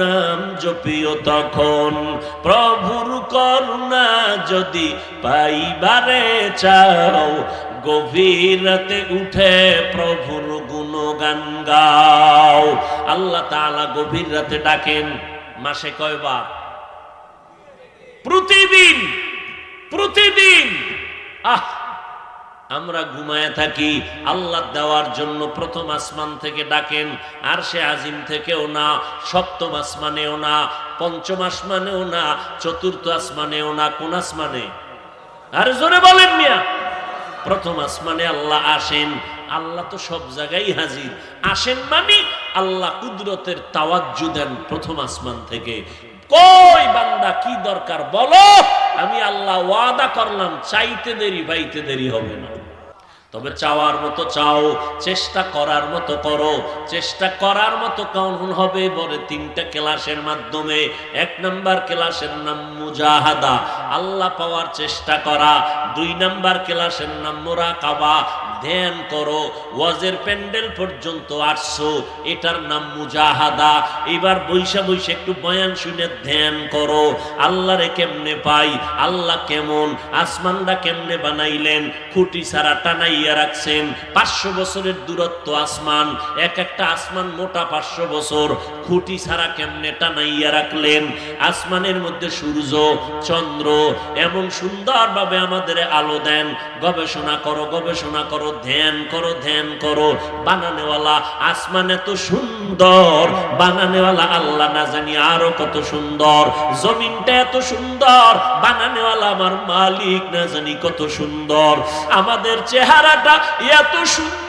নাম জপিও তখন। প্রভুর করুণা যদি পাইবারে চাও গভীর রাতে উঠে প্রভুর গুণগান গাও। আল্লাহ তাআলা গভীর রাতে ডাকেন, মাসে কয়বার? প্রতিদিন প্রতিদিন। আহ! আমরা ঘুমায় থাকি, আল্লাহ দেওয়ার জন্য প্রথম আসমান থেকে ডাকেন, আর সে আজিম থেকেও না, সপ্তম আসমানেও না, পঞ্চম আসমানেও না, চতুর্থ আসমানেও না, কোন আসমানে? আর জোরে বলেন মিয়া। প্রথম আসমানে আল্লাহ আসেন, আল্লাহ তো সব জায়গায় হাজির। আসেন মানে আল্লাহ কুদরতের তাওয়াজ্জু দেন প্রথম আসমান থেকে। কই বান্দা, কি দরকার বলো? আমি আল্লাহ ওয়াদা করলাম, চাইতে দেরি পাইতে দেরি হবে না। তবে চাওয়ার মতো চাও, চেষ্টা করার মতো করো, চেষ্টা করার মতো কেমন হবে বলে তিনটা ক্লাসের মাধ্যমে। এক নাম্বার ক্লাসের নাম মুজাহাদা, আল্লাহ পাওয়ার চেষ্টা করা। দুই নাম্বার ক্লাসের নাম মোরাকাবা, ধ্যান করো, ওয়াজের প্যান্ডেল পর্যন্ত আসছো, এটার নাম মুজাহাদা। এবার বৈশা বৈশা একটু বয়ান শুনে ধ্যান করো, আল্লাহরে কেমনে পাই, আল্লাহ কেমন, আসমানটা কেমনে বানাইলেন, খুঁটি ছাড়া টানাইয়া রাখছেন। পাঁচশো বছরের দূরত্ব আসমান, এক একটা আসমান মোটা পাঁচশো বছর। খুঁটি ছাড়া কেমনে টানাইয়া রাখলেন? আসমানের মধ্যে সূর্য, চন্দ্র এমন সুন্দরভাবে আমাদের আলো দেন। গবেষণা করো গবেষণা করো, ধ্যান করো ধ্যান করো। বানানেওয়ালা আসমান এত সুন্দর, বানানেওয়ালা আল্লাহ না জানি আরও কত সুন্দর। জমিনটা এত সুন্দর, বানানেওয়ালা আমার মালিক না জানি কত সুন্দর। আমাদের চেহারাটা এত সুন্দর।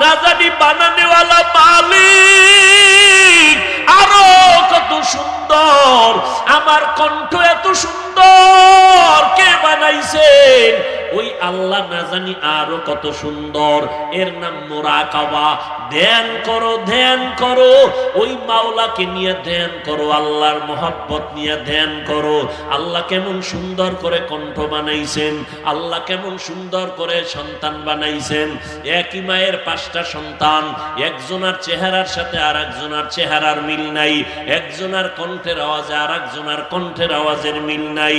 না জানি বানানেওয়ালা মালিক আরও কত সুন্দর। আমার কণ্ঠ এত সুন্দর। কে বানাইছেন? ওই আল্লাহ না জানি আরও কত সুন্দর। এর নাম মোরাকাবা। ধ্যান করো ধ্যান করো। ওই মাওলাকে নিয়ে ধ্যান করো, আল্লাহর মোহাব্বত নিয়ে ধ্যান করো। আল্লাহ কেমন সুন্দর করে কণ্ঠ বানাইছেন, আল্লাহ কেমন সুন্দর করে সন্তান বানাইছেন। একই মায়ের পাঁচটা সন্তান, একজনার চেহারার সাথে আর একজনার চেহারার মিল নাই, একজনার কণ্ঠের আওয়াজে আর একজনার কণ্ঠের আওয়াজের মিল নাই।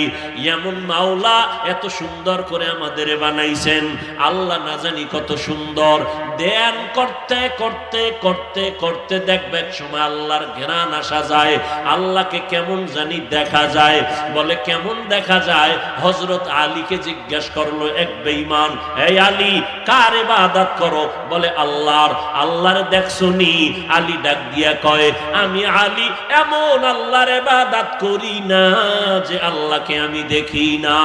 এমন মাওলা এত সুন্দর করে আমাদের বানাইছেন। আল্লাহ না জানি কত সুন্দর। ধ্যান করতে করতে করতে করতে দেখবে এক সময় আল্লাহর ঘেরান আসা যায়। আল্লাহকে কেমন জানি দেখা যায়। বলে কেমন দেখা যায়? হজরত আলীকে জিজ্ঞাসা করল, এক বেঈমান, এই আলী, কার ইবাদত করো? বলে, আল্লাহর। আল্লাহর দেখছ নি? আলী ডাক দিয়া কয়, আমি আলী, এমন আল্লাহর ইবাদত করি না যে আল্লাহকে আমি দেখি না।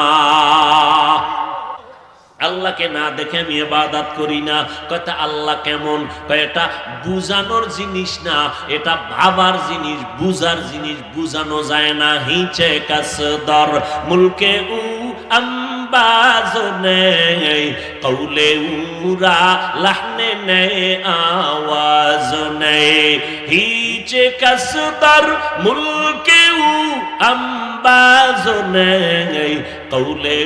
আল্লাহকে না দেখে আমি এবাদাত করি না। কয়টা আল্লাহ কেমন? এটা বুঝানোর জিনিস না। এটা ভাবার জিনিস, বুঝার জিনিস, বুঝানো যায় না। হিচে কাসদর মুলকে উ আম্বাজ নেই, কৌলে উরা লাহনে নেই, আওয়াজ নেই। হিচে কাসদর মুলকে উ আম্বাজ নেই কৌলে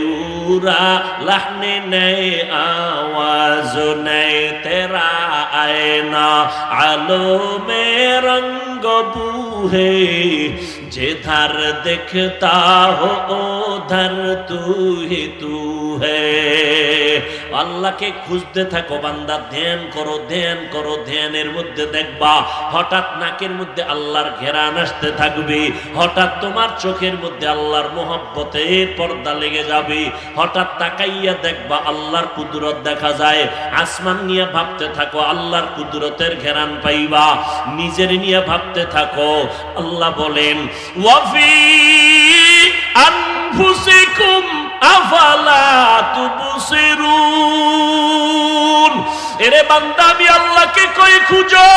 উরা লাহনে নেই আওয়াজ নেই তেরা আয়না আলো মে রঙ্গ যে ধার দেখতা ও ধর তু হি তু হে আল্লাহকে খুঁজতে থাকো বান্দা ধ্যান করো ধ্যান করো ধ্যানের মধ্যে দেখবা হঠাৎ নাকের মধ্যে আল্লাহর ঘেরান আসতে থাকবে। হঠাৎ তোমার চোখের মধ্যে আল্লাহর মোহব্বতের পর্দা লেগে যাবে। হঠাৎ তাকাইয়া দেখবা আল্লাহর কুদরত দেখা যায়। আসমান নিয়ে ভাবতে থাকো, আল্লাহর কুদরতের ঘেরান পাইবা। নিজের নিয়ে ভাবতে থাকো। আল্লাহ বলেন ওয়াফি আনফুসিকুম আফালা তুবসিরুন? এরে বান্দা আমি আল্লাহকে কই খুঁজো?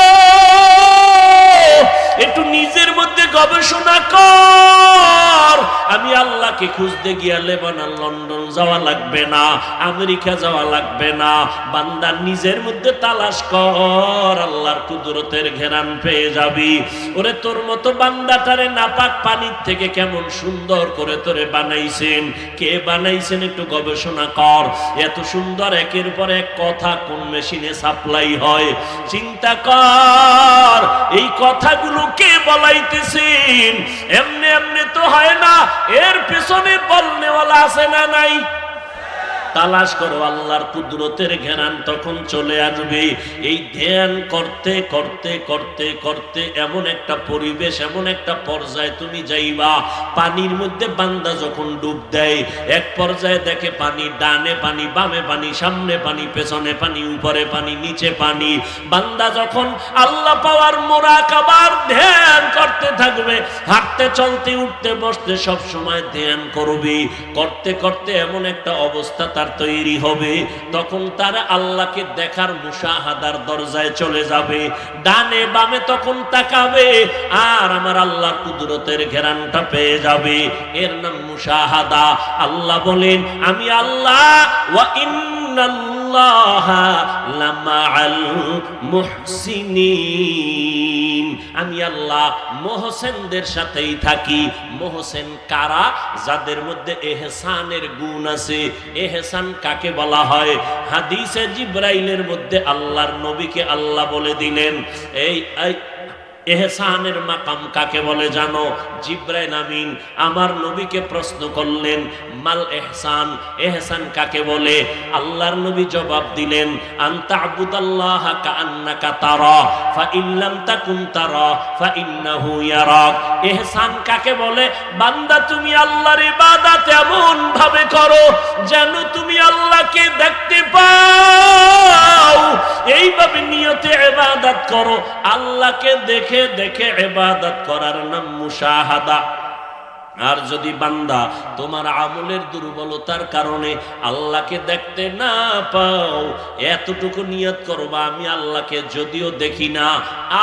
একটু নিজের মধ্যে গবেষণা কর। আমি আল্লাহকে খুঁজতে গিয়া লেবানন, লন্ডন যাওয়া লাগবে না, আমেরিকা যাওয়া লাগবে না। বান্দা নিজের মধ্যে তালাশ কর, আল্লাহর কুদরতের ঘেরান পেয়ে যাবি। ওরে, তোর মতো বান্দাটারে নাপাক পানির থেকে কেমন সুন্দর করে তোরে বানাইছেন? কে বানাইছেন একটু গবেষণা কর। এত সুন্দর একের পর এক কথা কোন মেশিনে সাপ্লাই হয়? চিন্তা কর, এই কথাগুলো কে বলাইতেছেন। এমনি এমনি তো হয় না এর পেছনে বলনেওয়ালা আছে না নাই? তালাশ করো, আল্লাহর কুদরতের ঘেরান তখন চলে আসবে। এই ধ্যান করতে করতে করতে করতে এমন একটা পরিবেশ, এমন একটা পর্যায়ে তুমি যাইবা, পানির মধ্যে বান্দা যখন ডুব দেয়, এক পর্যায়ে দেখে পানি ডানে পানি, বামে পানি, সামনে পানি, পেছনে পানি, উপরে পানি, নিচে পানি। বান্দা যখন আল্লাহ পাওয়ার মোরা কাবার ধ্যান করতে থাকবে, হাঁটতে, চলতে, উঠতে, বসতে সব সময় ধ্যান করবে। করতে করতে এমন একটা অবস্থা তার তৈরি হবে, তখন তার আল্লাহকে দেখার মুসাহাদার দরজায় চলে যাবে, ডানে বামে তখন তাকাবে, আর আমার আল্লাহ কুদরতের ঘেরানটা পেয়ে যাবে। এর নাম মুসাহাদা আল্লাহ বলেন, আমি আল্লাহ, ওয়া ইন্নাল্লাহা লামাআল মুহসিনিন আমি আল্লাহ মোহসেনদের সাথেই থাকি। মোহসেন কারা? যাদের মধ্যে এহসানের গুণ আছে। এহসান কাকে বলা হয়? হাদিসে জিব্রাইলের মধ্যে আল্লাহর নবীকে আল্লাহ বলে দিলেন। এই এহসানের মাকাম কাকে বলে জানো? জিব্রাইল আমিন আমার নবীকে প্রশ্ন করলেন, মাল এহসান? এহসান কাকে বলে? আল্লাহর নবী জবাব দিলেন, আনতা আবুদাল্লাহ কান্নাকা তারা, ফা ইল্লাম তাকুন তারা, ফা ইন্নাহু ইয়ারাক। এহসান কাকে বলে? বান্দা, তুমি আল্লাহর ইবাদত এমন ভাবে করো যেন তুমি আল্লাহকে দেখতে পাও। এইভাবে নিয়তে ইবাদত করো, আল্লাহকে দেখে দেখে এবাদত করার নাম মুশাহাদা। আর যদি বান্দা তোমার আমলের দুর্বলতার কারণে আল্লাহকে দেখতে না পাও, এতটুকু নিয়ত করবা, আমি আল্লাহকে যদিও দেখি না,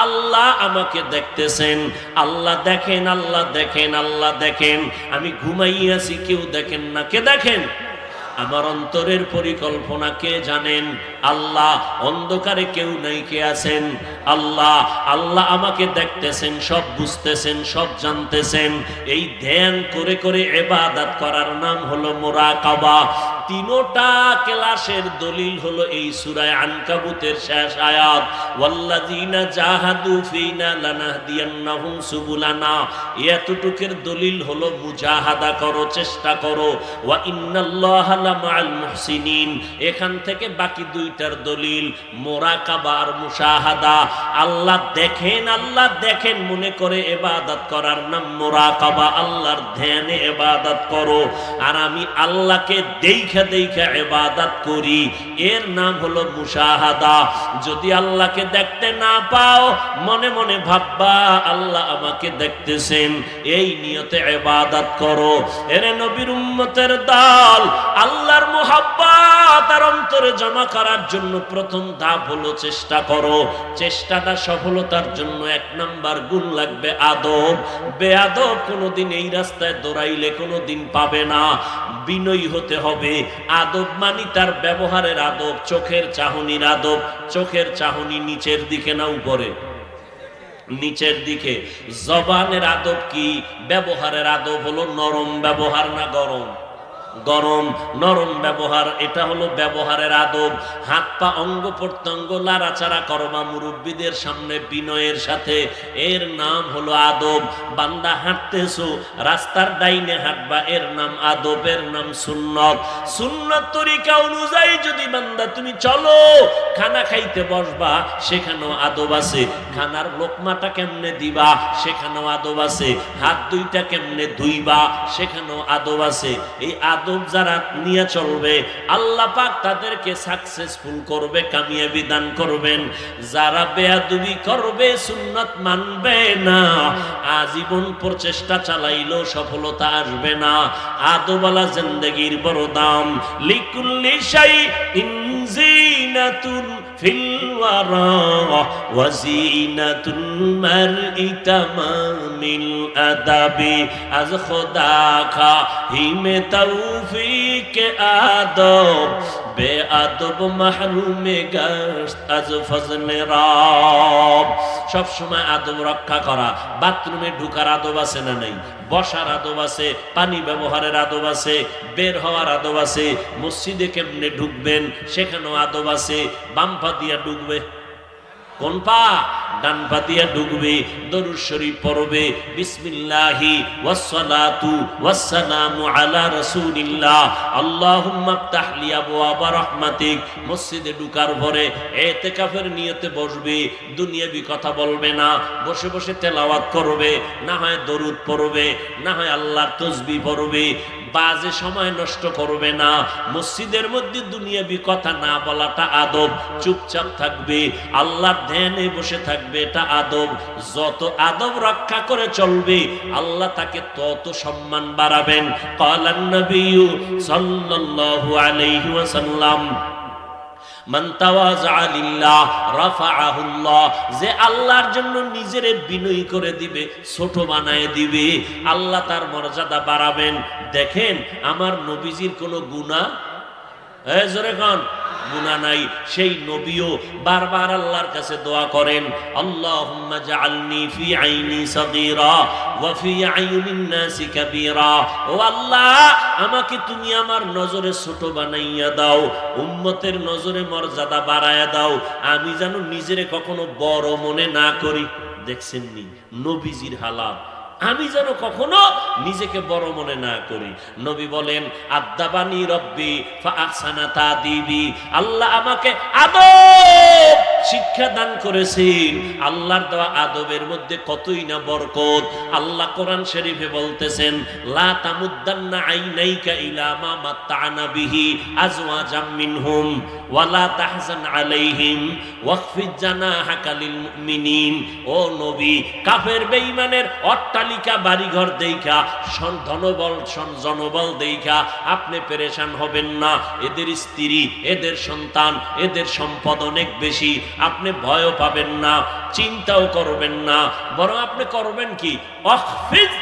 আল্লাহ আমাকে দেখতেছেন। আল্লাহ দেখেন আল্লাহ দেখেন আল্লাহ দেখেন। আমি ঘুমাইয়াছি কেউ দেখেন না। কে দেখেন? আমার অন্তরের পরিকল্পনা কে জানেন? আল্লাহ, অন্ধকারে কেউ নাই, কে আছেন? আল্লাহ আল্লাহ আমাকে দেখতেছেন, সব বুঝতেছেন, সব জানতেছেন। এই ধ্যান করে করে এবাদাত করার নাম হলো মোরাকাবা। তিনোটা ক্লাসের দলিল হলো এই সূরায়ে আনকাবুতের শেষ আয়াত। ওয়াল্লাযিনা জাহাদু ফিনা লানাহদিয়ান্নাহুম সুবুলানা। এতটুকের দলিল হলো মুজাহাদা করো, চেষ্টা করো। ওয়া ইন্নাল্লাহা লামাআল মুহসিনিন। এখান থেকে বাকি দুইটার দলিল, মোরাকাবা আর মুশাহাদা। আল্লাহ দেখেন আল্লাহ দেখেন, মনে করে এবাদত করার নাম মোরাকাবা। আল্লাহর ধ্যানে এবাদত করো। আর আমি আল্লাহকে দেখা দেখা এবাদত করি। এর নাম হলো মুশাহাদা। যদি আল্লাহকে দেখতে না পাও, মনে মনে ভাববা, আল্লাহ আমাকে দেখতেছেন। এই নিয়তে এবাদত করো। এর নবীর উম্মতের দল, আল্লাহর মোহাব্বত আর অন্তরে জমা করার জন্য প্রথম ধাপ হলো চেষ্টা করো। চেষ্টাটা সফলতার জন্য এক নাম্বার গুণ লাগবে আদব। বেআদব কোনোদিন এই রাস্তায় দৌড়াইলে কোনোদিন পাবে না। বিনয়ী হতে হবে। আদব মানি তার ব্যবহারের আদব, চোখের চাহনির আদব। চোখের চাহনি নিচের দিকে না উপরে? নিচের দিকে। জবানের আদব কি? ব্যবহারের আদব হলো নরম ব্যবহার না গরম? গরম, নরম ব্যবহার, এটা হলো ব্যবহারের আদব। হাত পা অঙ্গ প্রত্যঙ্গ লাড়াচাড়া করবা মুরব্বীদের সামনে বিনয়ের সাথে। এর নাম হলো আদব। বান্দা হাঁটতেছো, রাস্তার ডাইনে হাঁটবা, এর নাম আদব, এর নাম সুন্নত। সুন্নত তরিকা অনুযায়ী যদি বান্দা তুমি চলো, খানা খাইতে বসবা, সেখানেও আদব আছে। খানার লোকমাটা কেমনে দিবা, সেখানেও আদব আছে। হাত দুইটা কেমনে ধুইবা, সেখানেও আদব আছে। এই আদব আদব যারা নিয়ে চলবে, আল্লাহ পাক তাদেরকে সাকসেসফুল করবে, কামিয়াবি দান করবেন। যারা বেয়াদুবি করবে, সুন্নত মানবে না। আজীবন প্রচেষ্টা চালাইলেও সফলতা আসবে না। আদবালা জিন্দগির বড় দাম। লিকুল্লি শাই ইনজিনাতুন ফিল ওয়ারা ওয়াজিনাতুল মারই তামামিল আদাবি আজ খোদা খা হিমে তৌফিক আদব বে আদব মাহরুমে গাস্ত আজ ফজলে রব। সব সময় আদব রক্ষা করা। বাথরুমে ঢুকার আদব আছে না নাই? বসার আদব আছে, পানি ব্যবহারের আদব আছে, বের হওয়ার আদব আছে। মসজিদে কেমনে ঢুকবেন, সেখানেও আদব আছে। বাম পা দিয়া ঢুকবে। কোন পা? ডান পা দিয়া ঢুকবে দরুদ শরীফ পড়বে। বিসমিল্লাহি ওয়াসসালাতু ওয়াসসালামু আলা রাসূলিল্লাহ। আল্লাহুম্মা ইফতাহ লি আবওয়াবা রাহমাতিক। মসজিদে ঢুকার পরে ইতিকাফের নিয়তে বসবে দুনিয়াবি কথা বলবে না। বসে বসে তেলাওয়াত করবে, না হয় দরুদ পড়বে, না হয় আল্লাহর তসবিহ পড়বে। বাজে সময় নষ্ট করবে না। মসজিদের মধ্যে দুনিয়াবি কথা না বলাটা আদব। চুপচাপ থাকবে, আল্লাহর ধ্যানে বসে থাকবে, এটা আদব। যত আদব রক্ষা করে চলবে, আল্লাহ তাকে তত সম্মান বাড়াবেন। কালান সাল্লাল্লাহু আলাইহি ওয়াসাল্লাম। যে আল্লাহর জন্য নিজের বিনয়ী করে দিবে, ছোট বানায় দিবে, আল্লাহ তার মর্যাদা বাড়াবেন। দেখেন, আমার নবীজির কোনো গুণা জোরে কন। গুনাহ নাই, সেই নবীও বারবার আল্লাহর কাছে দোয়া করেন, আল্লাহুম্মা জাআলনি ফি আইনি সাগীরা ওয়া ফি আইনিন নাসি কাবীরা। ও আল্লাহ, আমাকে তুমি আমার নজরে ছোট বানাইয়া দাও, উম্মতের নজরে মর্যাদা বাড়ায়া দাও। আমি যেন নিজেরে কখনো বড় মনে না করি। দেখছেন নি নবীজির হালাত। আমি যেন কখনো নিজেকে বড় মনে না করি। নবী বলেন, আদাবানি রব্বি দিবি আল্লাহ আমাকে আদব শিক্ষা দান করেছেন। আল্লাহর দেওয়া আদবের মধ্যে কতই না বরকত। আল্লাহ কোরআন শরীফে বলতেছেন, লা আইনাইকা ইলা মা বিহি আজওয়াজাম মিনহুম ওয়ালা তাহজান আলাইহিম ওয়াকফিজ জানাহাকা লিল মুমিনিন। ও নবী, কাফের বেঈমানের অট্টালিকা বাড়িঘর দেইখা ধনবল, সন জনবল দেইখা, আপনি পেরেশান হবেন না। এদের স্ত্রী, এদের সন্তান, এদের সম্পদ অনেক বেশি, আপনি ভয়ও পাবেন না, চিন্তাও করবেন না। বরং আপনি করবেন কি? অখফিজ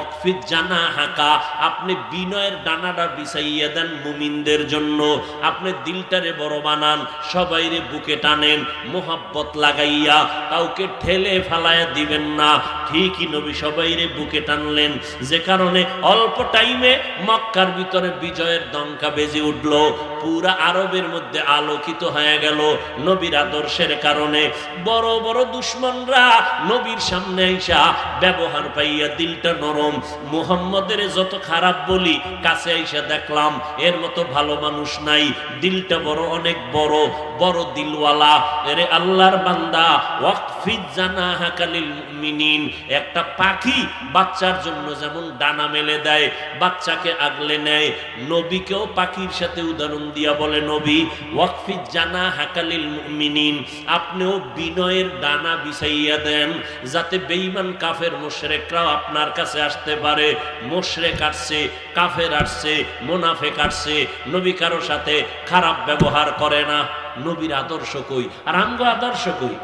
অকফিদ জানা হাঁকা আপনি বিনয়ের ডানাটা বিছাইয়া দেন মুমিনদের জন্য। আপনি দিলটারে বড় বানান, সবাইরে বুকে টানেন, মোহাব্বত লাগাইয়া, কাউকে ঠেলে ফালাইয়া দিবেন না। ঠিকই নবী সবাইরে বুকে টানলেন। যে কারণে অল্প টাইমে মক্কার ভিতরে বিজয়ের দঙ্কা বেজে উঠল। পুরা আরবের মধ্যে আলোকিত হয়ে গেল নবীর আদর্শের কারণে। বড় বড় দুশ্মনরা নবীর সামনে আইসা ব্যবহার পাইয়া দিলটা নরম। মুহাম্মদের যত খারাপ বলি কাছে আইসা দেখলাম, এর মতো ভালো মানুষ নাই। দিলটা বড় অনেক বড় বড় দিলওয়ালা। এরে আল্লাহর বান্দা, ওয়াকফিজ জানা হাকালিল মুমিনিন। একটা পাখি বাচ্চার জন্য যেমন ডানা মেলে দেয়, বাচ্চাকে আগলে নেয়, নবীকেও পাখির সাথে উদাহরণ দিয়া বলে, নবী ওয়াকফিজ জানা হাকালিল মুমিনিন, আপনিও বিনয়ের ডানা বিছাইয়া দেন যাতে বেঈমান কাফের মুশরিকরাও আপনার কাছে আসতে পারে। মুশরিক আসছে, কাফের আসছে, মুনাফিক আসছে, নবী কারও সাথে খারাপ ব্যবহার করে না। নবীর আদর্শ কই? আর আমগো আদর্শ কই?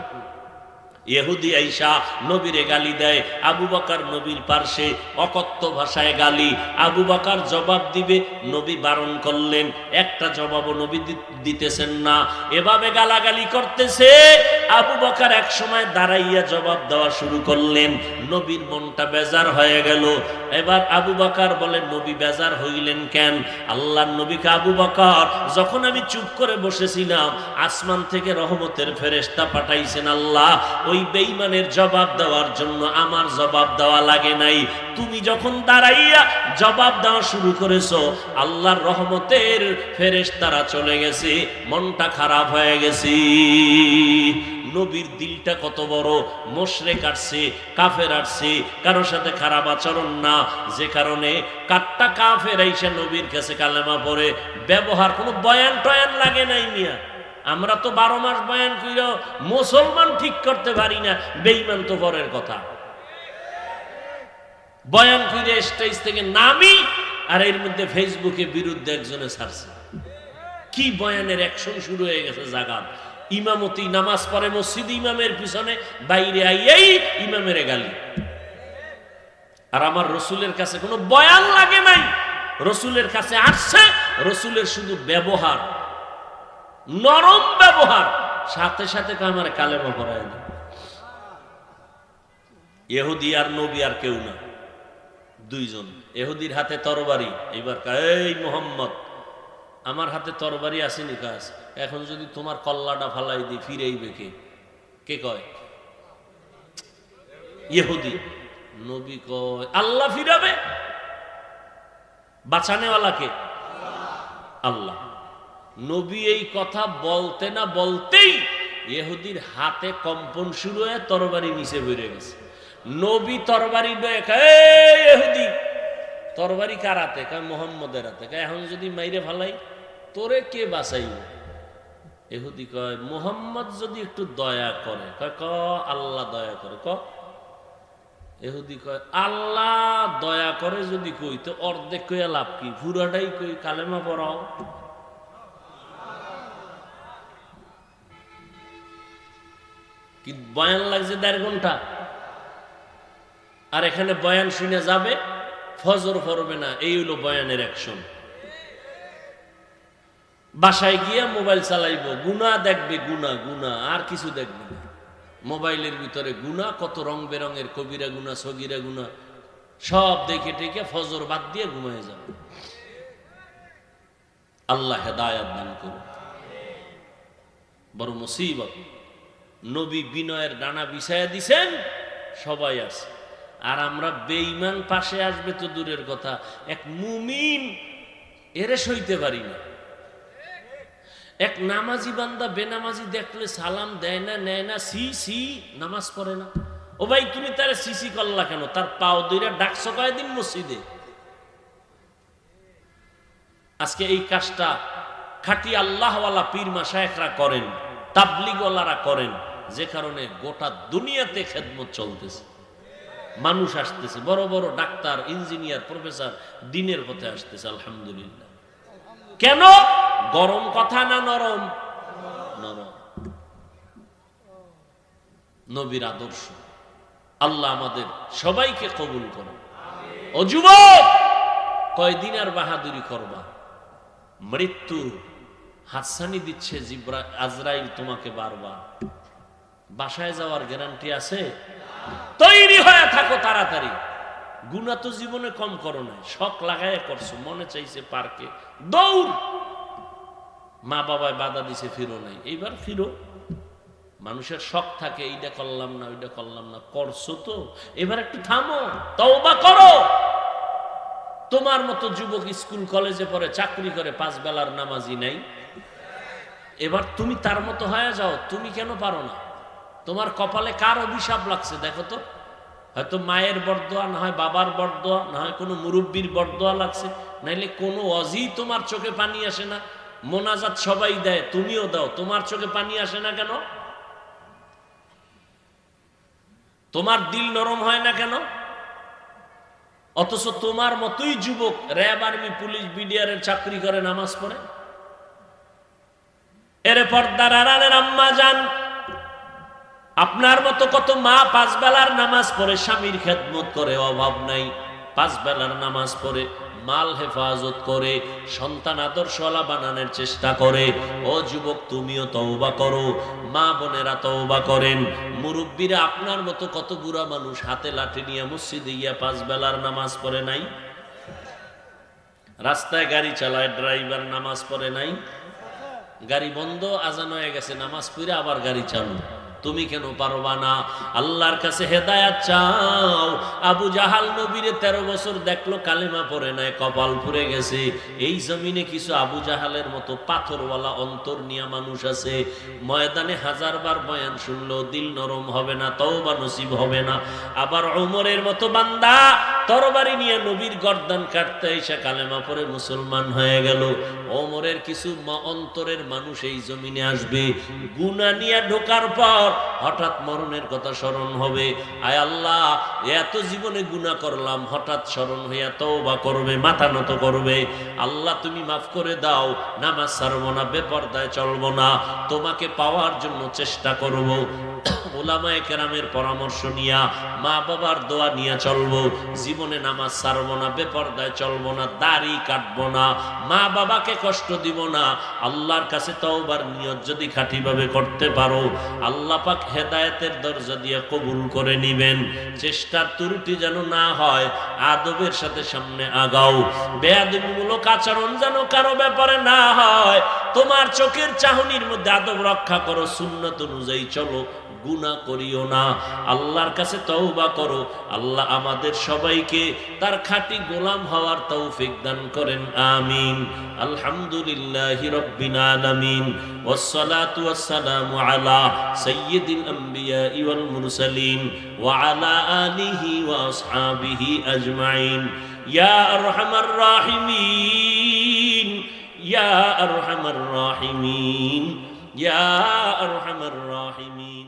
ইহুদি আইসা নবীরে গালি দেয়, আবু বাকার নবীর পার্শ্বে অকথ্য ভাষায় গালি, আবু বাকার জবাব দিবে, নবী বারণ করলেন, একটা জবাবও নবী দিতেছেন না। এভাবে গালাগালি করতেছে, আবু বাকার এক সময় দাঁড়াইয়া জবাব দেওয়া শুরু করলেন, নবীর মনটা বেজার হয়ে গেল এবার আবু বকার বলেন, নবী বেজার হইলেন কেন? আল্লাহ নবীকে আবু বকার, যখন আমি চুপ করে বসেছিলাম, আসমান থেকে রহমতের ফেরেশতা পাঠাইছেন আল্লাহ। ওই বেঈমানের জবাব দেওয়ার জন্য আমার জবাব দেওয়া লাগে নাই। তুমি যখন দাঁড়াইয়া জবাব দেওয়া শুরু করেছ, আল্লাহর রহমতের ফেরেশতারা চলে গেছে, মনটা খারাপ হয়ে গেছে। নবীর দিলটা কত বড়? মোশরে কাটছে কাফের আসছে, কারোর সাথে খারাপ আচরণ না। যে কারণে কাটটা কাফের আইসা নবীর কাছে কালেমা পড়ে। ব্যবহার কোনো বয়ান টয়ান লাগে নাই মিয়া। আমরা তো বারো মাস বয়ান কইরা মুসলমান ঠিক করতে পারি না। বেইমান তো পরের কথা। বয়ান কইরে স্টেজ থেকে নামি আর এর মধ্যে ফেসবুকে বিরুদ্ধে একজনে ছাড়ছে। কি বয়ানের অ্যাকশন শুরু হয়ে গেছে জাগাত। ইমামতি নামাজ পড়ে মসজিদ ইমামের পিছনে বাইরে আইয়াই ইমামের গালি। আর আমার রসুলের কাছে কোনো বয়ান লাগে নাই। রসুলের কাছে আসছে রসুলের শুধু ব্যবহার। নরম ব্যবহার। সাথে সাথে আমার কালেমা পড়ায় না এহুদি আর নবী আর কেউ না। দুইজন। এহুদির হাতে তরবারি। কয়, এই মোহাম্মদ আমার হাতে তরবারি আসেনি কাজ। এখন যদি তোমার কল্লাটা ফালাই দিই, ফিরেইবে কে? কে কয়? ইহুদি। নবী কয়, আল্লাহ ফিরাবে? বাঁচানেওয়ালা কে? আল্লাহ। নবী এই কথা বলতে না বলতেই ইহুদির হাতে কম্পন শুরু হয়ে তরবারি নিচে বেড়ে গেছে। নবী তরবারি "এই ইহুদি তরবারি কার হাতে? মোহাম্মদের হাতে। এখন যদি মাইরে ফালাই, তোরে কে বাঁচাইব? এহুদি কয়, মোহাম্মদ যদি একটু দয়া করে। ক, আল্লাহ দয়া করে। ক। এহুদি কয়, আল্লাহ দয়া করে যদি কই, তো অর্ধেক কইয়া লাভ কি? পুরাটাই কই, কালেমা পড়াও। কি বয়ান লাগছে দেড় ঘণ্টা? আর এখানে বয়ান শুনে যাবে? ফজর পড়বে না, এই হলো বয়ানের অ্যাকশন বাসায় গিয়ে মোবাইল চালাইবো গুনা দেখবে গুনা গুনা আর কিছু দেখবে না। মোবাইলের ভিতরে গুনা কত রং বেরঙের, কবিরা গুনা সগিরা গুনা সব দেখে টেকে ফজর বাদ দিয়ে ঘুমায় যাবে। আল্লাহ হেদায়াত দান করুন। বড় মুসিবত। নবী বিনয়ের ডানা বিছায়া দিছেন, সবাই আছে। আর আমরা বেঈমান পাশে আসবে তো দূরের কথা। এক মুমিন এরে সইতে পারি না। এক নামাজি বান্দা বেনামাজি দেখলে সালাম দেয় না, নেয় না, সি সি, নামাজ পড়ে না। ও ভাই, তুমি তারে সিসি করলা কেন? তার পাও দুইরা ডাকছো কয়দিন মসজিদে? আজকে এই কাজটা খাটি আল্লাহওয়ালা পীর মাসায়করা করেন, তাবলিগওয়ালারা করেন, যে কারণে গোটা দুনিয়াতে খেদমত চলতেছে। মানুষ আসতেছে, বড় বড় ডাক্তার, ইঞ্জিনিয়ার, প্রফেসর, দিনের পথে আসতেছে, আলহামদুলিল্লাহ। কেন? গরম কথা না নরম? নরম। নবীর আদর্শ। আল্লাহ আমাদের সবাইকে কবুল করো ও কয়দিন আর বাহাদুরি করবা? মৃত্যু হাতসানি দিচ্ছে জিব্রা আজরাইল তোমাকে বারবার। বাসায় যাওয়ার গ্যারান্টি আছে? তৈরি হয়ে থাকো তাড়াতাড়ি। গুণা তো জীবনে কম করো না শখ লাগায় করছ, মনে চাইছে পার্কে। দৌড়! মা বাবায় বাধা দিছে, ফিরো নাই। এইবার ফিরো। মানুষের শখ থাকে, এইটা করলাম না, ওইটা করলাম না। করছ তো। এবার একটু থামো, তওবা করো। তোমার মতো যুবক স্কুল, কলেজে পড়ে, চাকরি করে, পাঁচ বেলার নামাজি নাই। এবার তুমি তার মতো হয়ে যাও, তুমি কেন পারো না? তোমার কপালে কার অভিশাপ লাগছে? দেখো তো। হয়তো মায়ের বরদোয়া, না হয় বাবার বরদোয়া, না হয় কোনো মুরব্বীর বরদোয়া লাগছে। নাইলে কোনো অজি তোমার চোখে পানি আসে না। মোনাজাত সবাই দেয়, তুমিও দাও। তোমার চোখে পানি আসে না কেন? তোমার দিল নরম হয় না কেন? অথচ তোমার মতোই যুবক র্যাব আর্মি, পুলিশ বিডিআরের চাকরি করে, নামাজ পড়ে। এর পর্দার আড়ালের আম্মা যান। আপনার মতো কত মা পাঁচ বেলার নামাজ পড়ে, স্বামীর খেদমত করে, অভাব নাই। পাঁচ বেলার নামাজ পড়ে, মাল হেফাজত করে, সন্তান আদর্শওয়ালা বানানোর চেষ্টা করে। ও যুবক, তুমিও তওবা করো। মা বোনেরা তওবা করেন। মুরব্বীরা আপনার মতো কত বুড়া মানুষ হাতে লাঠি নিয়ে মসজিদে গিয়া পাঁচ বেলার নামাজ পড়ে নাই? রাস্তায় গাড়ি চালায়, ড্রাইভার নামাজ পড়ে নাই? গাড়ি বন্ধ, আজান হয়ে গেছে, নামাজ পড়ে আবার গাড়ি চালু। তুমি কেন পারবা না? আল্লাহর কাছে হেদায়াত চাও। আবু জাহাল নবীরে তেরো বছর দেখল, কালেমা পড়ে নাই, কপাল পুড়ে গেছে। এই জমিনে কিছু আবু জাহালের মতো পাথরওয়ালা অন্তর নিয়ে মানুষ আছে। ময়দানে হাজার বার বয়ান শুনলেও দিল নরম হবে না তও বা নসিব হবে না। আবার ওমরের মতো বান্দা, তরবারি নিয়ে নবীর গর্দান কাটতে এসে কালেমা পরে মুসলমান হয়ে গেল। ওমরের কিছু অন্তরের মানুষ এই জমিনে আসবে। গুনা নিয়ে ঢোকার পর হঠাৎ মরণের কথা স্মরণ হবে। আয় আল্লাহ, এত জীবনে গুণা করলাম, হঠাৎ স্মরণ হয়ে এত বা করবে, মাথা নত করবে। আল্লাহ, তুমি মাফ করে দাও, নামাজ সারবো না, বেপর্দায় চলবো না, তোমাকে পাওয়ার জন্য চেষ্টা করব। ওলামায়ে কেরামের পরামর্শ নিয়া মা বাবার দোয়া নিয়ে চলবো, জীবনে নামাজ ছাড়বো না, বেপর্দায় চলবো না, দাড়ি কাটবো না, মা বাবাকে কষ্ট দিব না, আল্লাহর কাছে তওবার নিয়ত যদি খাঁটিভাবে করতে পারো, আল্লাহ পাক হেদায়েতের দরজা দিয়ে কবুল করে নিবেন। চেষ্টার ত্রুটি যেন না হয়, আদবের সাথে সামনে আগাও। বেয়াদবিমূলক আচরণ যেন কারও ব্যাপারে না হয়, তোমার চোখের চাহনির মধ্যে আদব রক্ষা করো, সুন্নত অনুযায়ী চলো গুণা করিও না আল্লাহর কাছে তওবা করো আল্লাহ আমাদের সবাইকে তার খাঁটি গোলাম হওয়ার তৌফিক দান করেন আমিন আলহামদুলিল্লাহ রব্বিল আলামিন والصلاة والسلام على سيد الأنبياء والمرسلين وعلى آله وأصحابه أجمعين يا أرحم الراحمين يا أرحم الراحمين يا أرحم الراحمين